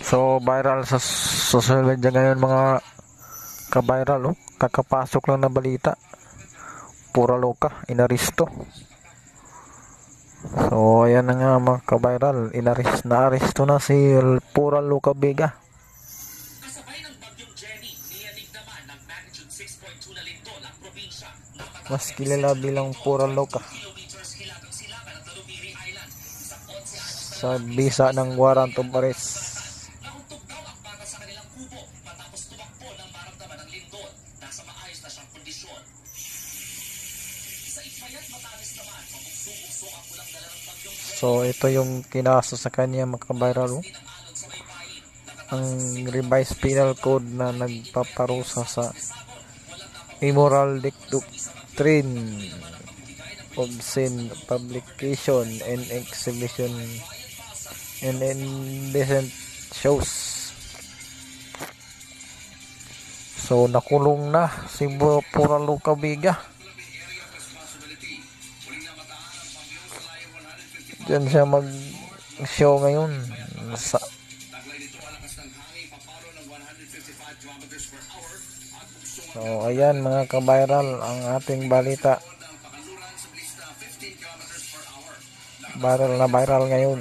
So, viral sa social media ngayon mga ka-viral, oh. Kakapasok lang na balita. Pura loka, inaristo. So, ayan na nga mga ka-viral. Inaris na aristo na si Pura Loka Vega. Kasabay ng bagyong Jenny, niyanig naman ng magnitude 6.2 na lindol ang probinsya na Mas kilala bilang Pura Loka. Sa 11 anos Sa bisa ng warrant of arrest. So, ito yung kinaso sa kanya mga ka-viral. oh. ang revised penal code na nagpaparusa sa immoral doctrine obscene publication and exhibition and indecent shows so nakulong na si Bu- Pura Luca Biga Diyan siya mag show ngayon sa So, ayan mga ka-viral ang ating balita. Viral na viral ngayon.